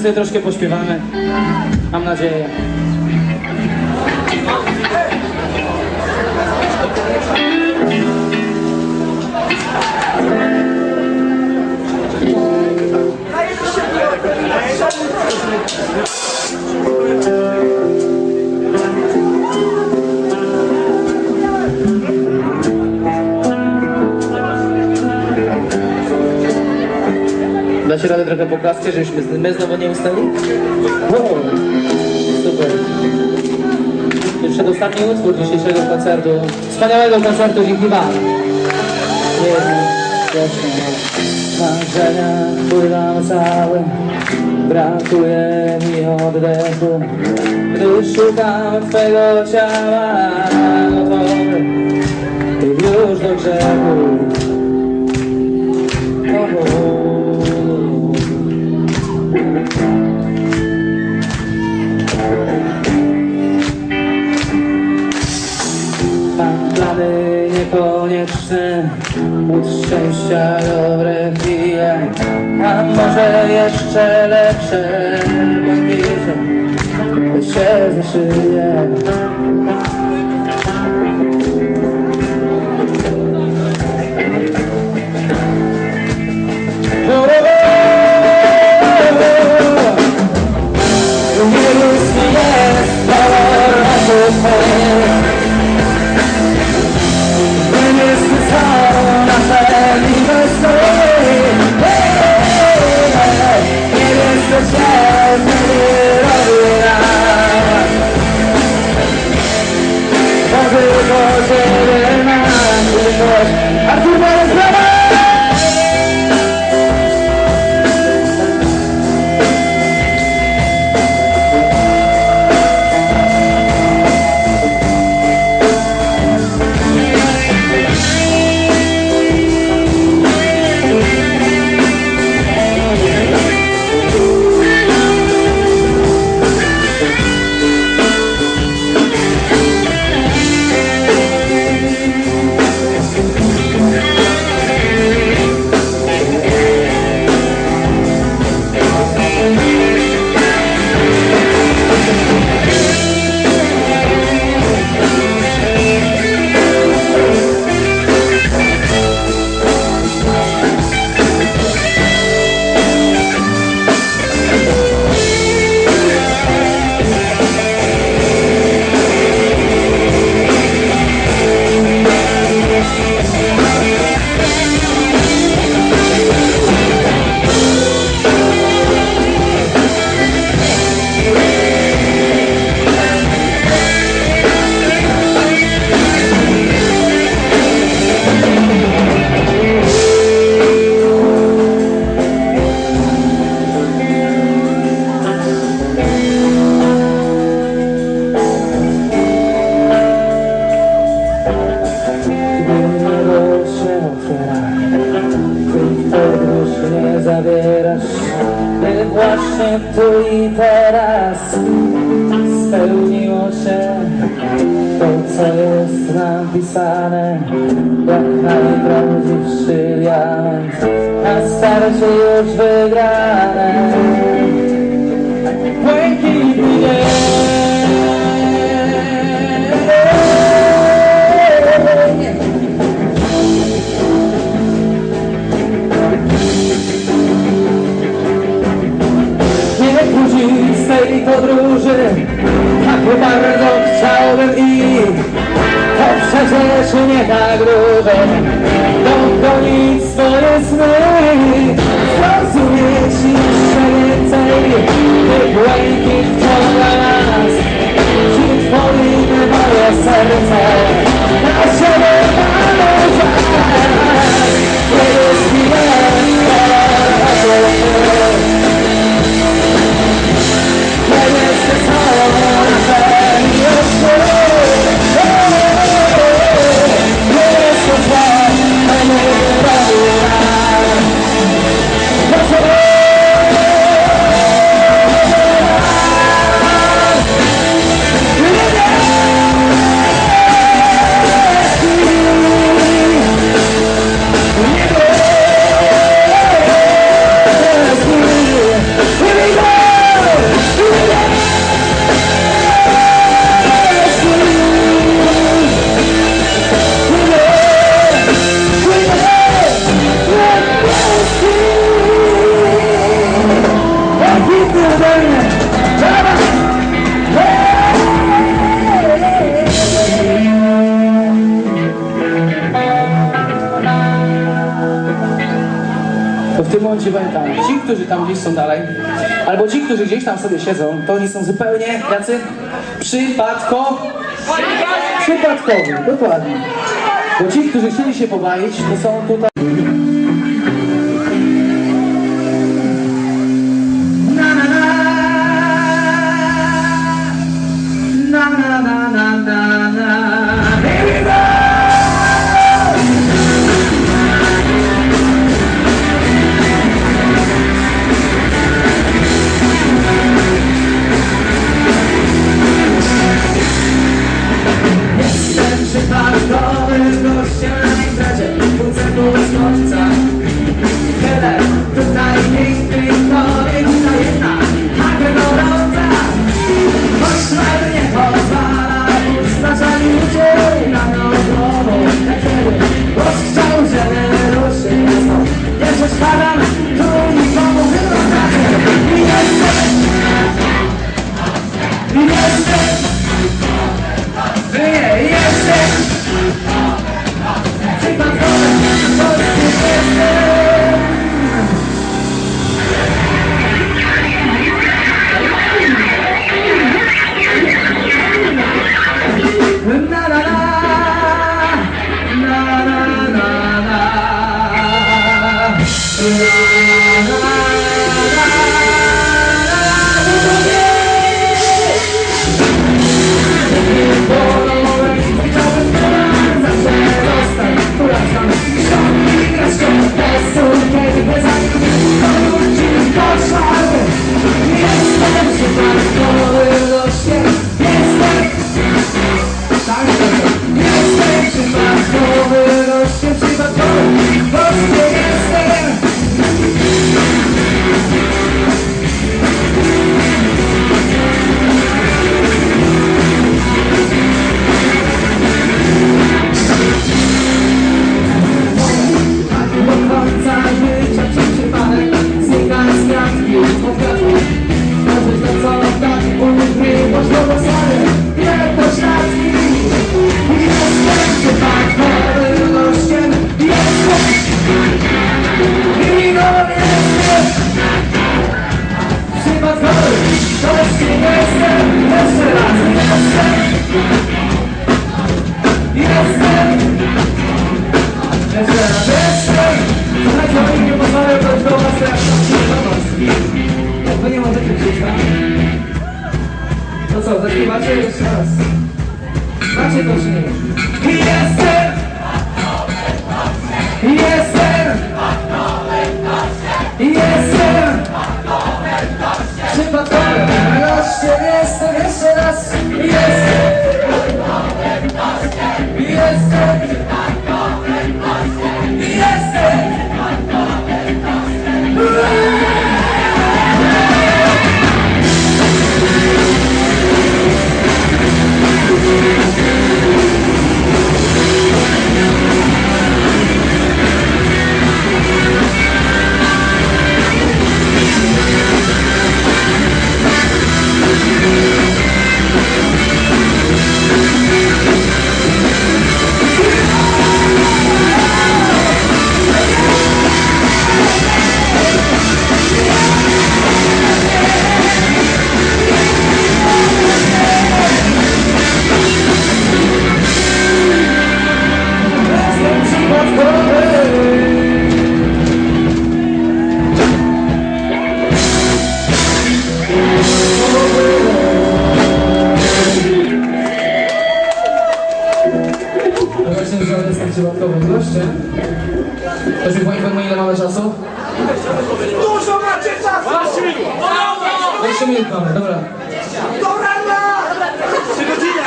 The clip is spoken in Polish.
Sobie troszkę pośpiewamy. Mam nadzieję. Da się radę trochę poklaskę, żebyśmy my znowu nie ustali? Wow, super. Przedostatni utwór dzisiejszego koncertu. Wspaniałego koncertu. Jedno, właśnie. Marzenia płyną całe, brakuje mi oddechu. Gdy szukam Twego ciała, gotowy już do grzechu. Oh, niekonieczne, łód szczęścia, dobre chwile, a może jeszcze lepsze, błękitne, by się zaszyje. lejos. A tu parecer. Napisane Jak najprawdziwszy diament Na starcie już wygrane. Błękitny tej podróży Tak bardzo chciałbym i To przecież nie tak dużo Dogonić swoje sny Zrozumieć jeszcze więcej By błękit wciąga powiem tak, ci, którzy tam gdzieś są dalej, albo ci, którzy gdzieś tam sobie siedzą, to oni są zupełnie jacy przypadko... Przypadkowi, dokładnie. Bo ci, którzy chcieli się pobawić, to są tutaj... I'm is no shame. Jeszcze raz? Znacie to czy? Jestem! Jestem! Jestem! Przypadkowy gościem jestem, jeszcze raz! Jestem! Jestem! ciężko artystów przypadkowym gościem. Ktoś mi poinformuje ile mamy czasu? Dużo macie czasu! 12 minut! 12 minut mamy, dobra. Dobra, 3 godziny!